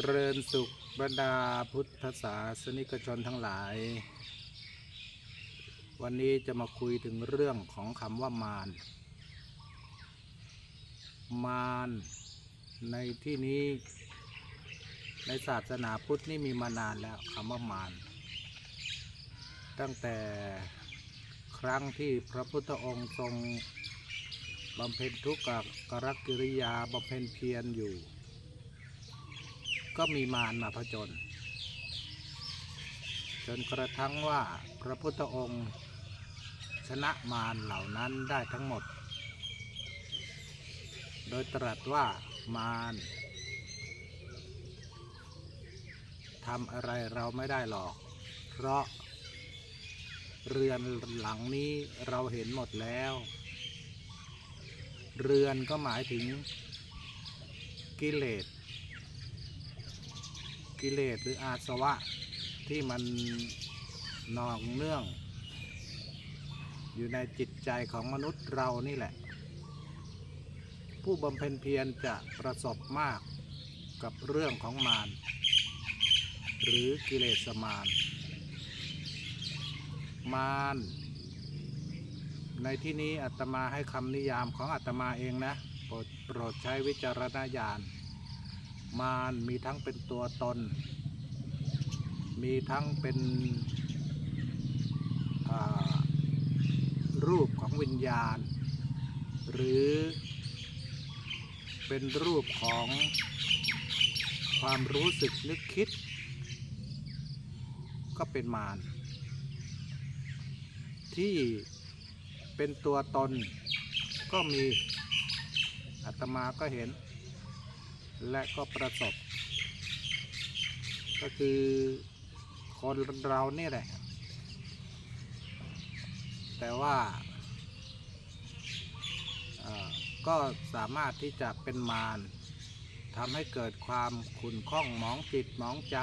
จริญสุขบรรดาพุทธศาสนิกชนทั้งหลาย วันนี้จะมาคุยถึงเรื่องของคำว่ามาร มารในที่นี้ ในศาสนาพุทธนี่มีมานานแล้วคำว่ามารตั้งแต่ครั้งที่พระพุทธองค์ทรงบำเพ็ญทุกขกรกิริยาบำเพ็ญเพียรอยู่ ก็มีมารมาผจญจนกระทั่งว่าพระพุทธองค์ ชนะมารเหล่านั้นได้ทั้งหมด โดยตรัสว่ามารทำอะไรเราไม่ได้หรอก เพราะ เรือนหลังนี้เราเห็นหมดแล้ว เรือนก็หมายถึงกิเลส กิเลสหรืออาสวะที่มันนองเนื่อง อยู่ในจิตใจของมนุษย์เรานี่แหละ ผู้บำเพ็ญเพียรจะประสบมากกับเรื่องของมารหรือกิเลสมารมารในที่นี้อาตมาให้คำนิยามของอาตมาเองนะ โปรดโปรดใช้วิจารณญาณ มารมีทั้งเป็นตัวตน มีทั้งเป็นรูปของวิญญาณ หรือเป็นรูปของความรู้สึกนึกคิด ก็เป็นมารที่เป็นตัวตนก็มีอาตมาก็เห็น และก็ประสบ ก็คือคนเราเนี่ยแหละ แต่ว่าก็สามารถที่จะเป็นมารทำให้เกิดความขุ่นข้องหมองจิตหมองใจ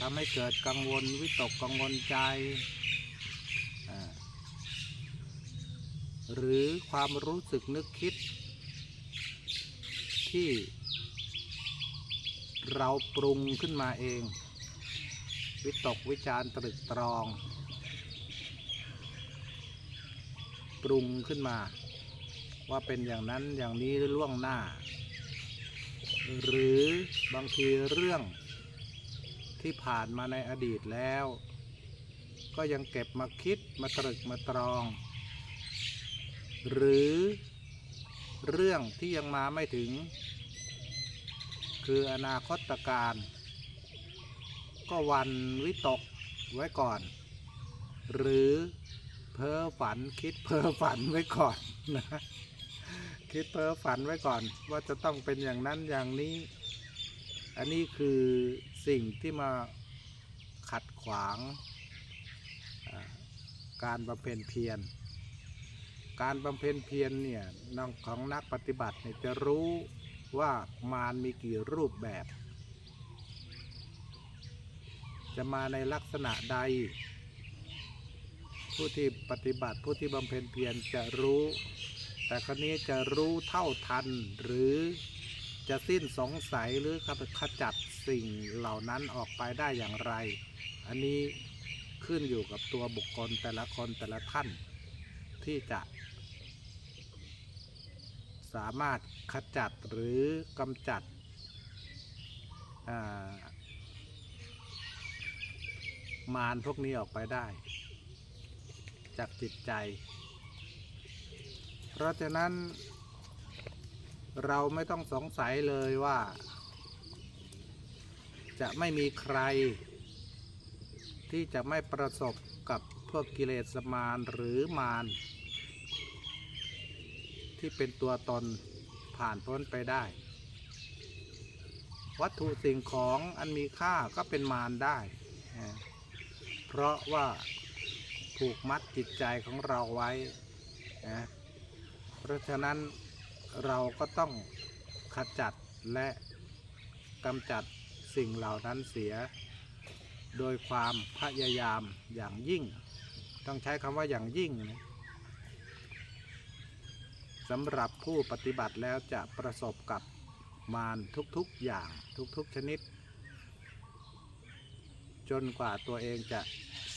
ทำให้เกิดกังวลวิตกกังวลใจ หรือความรู้สึกนึกคิด ที่เราปรุงขึ้นมาเอง วิตกวิจารตรึกตรอง ปรุงขึ้นมา ว่าเป็นอย่างนั้นอย่างนี้ล่วงหน้า หรือบางทีเรื่องที่ผ่านมาในอดีตแล้ว ก็ยังเก็บมาคิดมาตรึกมาตรอง หรือเรื่องที่ยังมาไม่ถึง คืออนาคตการ ก็วันวิตกไว้ก่อน หรือเพ้อฝันคิดเพ้อฝันไว้ก่อนนะคิดเพ้อฝันไว้ก่อน ว่าจะต้องเป็นอย่างนั้นอย่างนี้ อันนี้คือสิ่งที่มาขัดขวางการบำเพ็ญเพียร การบำเพ็ญเพียรเนี่ยของนักปฏิบัติเนี่ยจะรู้ ว่ามารมีกี่รูปแบบ จะมาในลักษณะใด ผู้ที่ปฏิบัติผู้ที่บำเพ็ญเพียรจะรู้ แต่คราวนี้จะรู้เท่าทันหรือจะสิ้นสงสัยหรือขจัดสิ่งเหล่านั้นออกไปได้อย่างไร อันนี้ขึ้นอยู่กับตัวบุคคลแต่ละคนแต่ละท่านที่จะ สามารถขจัดหรือกำจัดามารพวกนี้ออกไปได้ จากจิตใจ เพราะฉะนั้น เราไม่ต้องสงสัยเลยว่า จะไม่มีใคร ที่จะไม่ประสบกับพวกกิเลสมารหรือมาร ที่เป็นตัวตนผ่านพ้นไปได้ วัตถุสิ่งของอันมีค่าก็เป็นมารได้ เพราะว่าผูกมัดจิตใจของเราไว้นะเพราะฉะนั้นเราก็ต้องขจัดและกำจัดสิ่งเหล่านั้นเสีย โดยความพยายามอย่างยิ่ง ต้องใช้คำว่าอย่างยิ่งนะ สำหรับผู้ปฏิบัติแล้วจะประสบกับมารทุกๆอย่างทุกๆชนิด จนกว่าตัวเองจะ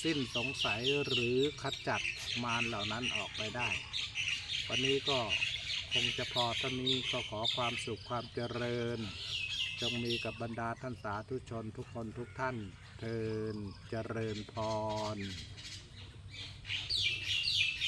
สิ้นสงสัยหรือขจัดมารเหล่านั้นออกไปได้ วันนี้ก็คงจะพอเท่านี้ก็ขอความสุขความเจริญ จงมีกับบรรดาท่านสาธุชนทุกคนทุกท่านเทินเจริญพร